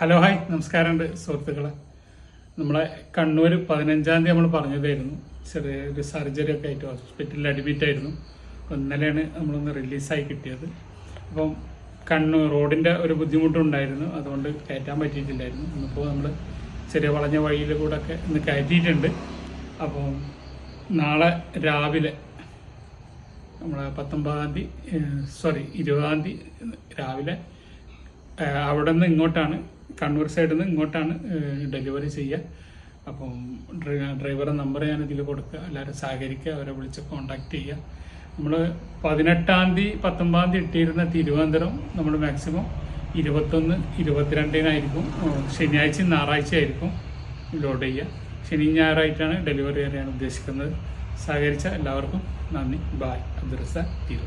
Hello hi. നമസ്കാരമുണ്ട് സുഹൃത്തുക്കളെ. നമ്മളെ കണ്ണൂർ പതിനഞ്ചാം തീയതി നമ്മൾ പറഞ്ഞതായിരുന്നു. ചെറിയ ഒരു സർജറി ഒക്കെ ആയിട്ട് ഹോസ്പിറ്റലിൽ അഡ്മിറ്റ് ആയിരുന്നു. ഇന്നലെയാണ് നമ്മളൊന്ന് റിലീസായി കിട്ടിയത്. അപ്പം കണ്ണൂർ റോഡിന്റെ ഒരു ബുദ്ധിമുട്ടുണ്ടായിരുന്നു. അതുകൊണ്ട് കയറ്റാൻ പറ്റിയിട്ടില്ലായിരുന്നു. ഇന്നിപ്പോൾ നമ്മൾ ചെറിയ വളഞ്ഞ വഴിയിൽ കൂടെ ഒക്കെ ഇന്ന് കയറ്റിയിട്ടുണ്ട്. അപ്പം നാളെ രാവിലെ നമ്മളെ പത്തൊമ്പതാം തീയതി സോറി ഇരുപതാം തീയതി രാവിലെ അവിടെ നിന്ന് ഇങ്ങോട്ടാണ് കണ്ണൂർ സൈഡിൽ നിന്ന് ഇങ്ങോട്ടാണ് ഡെലിവറി ചെയ്യുക അപ്പം ഡ്രൈ- ഡ്രൈവറുടെ നമ്പർ ഞാൻ ഇതിൽ കൊടുക്കുക എല്ലാവരും സഹകരിക്കുക അവരെ വിളിച്ച് കോണ്ടാക്ട് ചെയ്യുക നമ്മൾ പതിനെട്ടാം തീയതി പത്തൊമ്പതാം തീയതി ഇട്ടിരുന്ന തിരുവനന്തപുരം നമ്മൾ മാക്സിമം ഇരുപത്തൊന്ന് ഇരുപത്തിരണ്ടിനായിരിക്കും. ശനിയാഴ്ചയും ഞായറാഴ്ച ആയിരിക്കും ലോഡ് ചെയ്യുക ശനി ഞായറായിട്ടാണ് ഡെലിവറി ചെയ്യാൻ ഉദ്ദേശിക്കുന്നത്. സഹകരിച്ച എല്ലാവർക്കും നന്ദി. ബായ് അബ്ദുറസ തിരു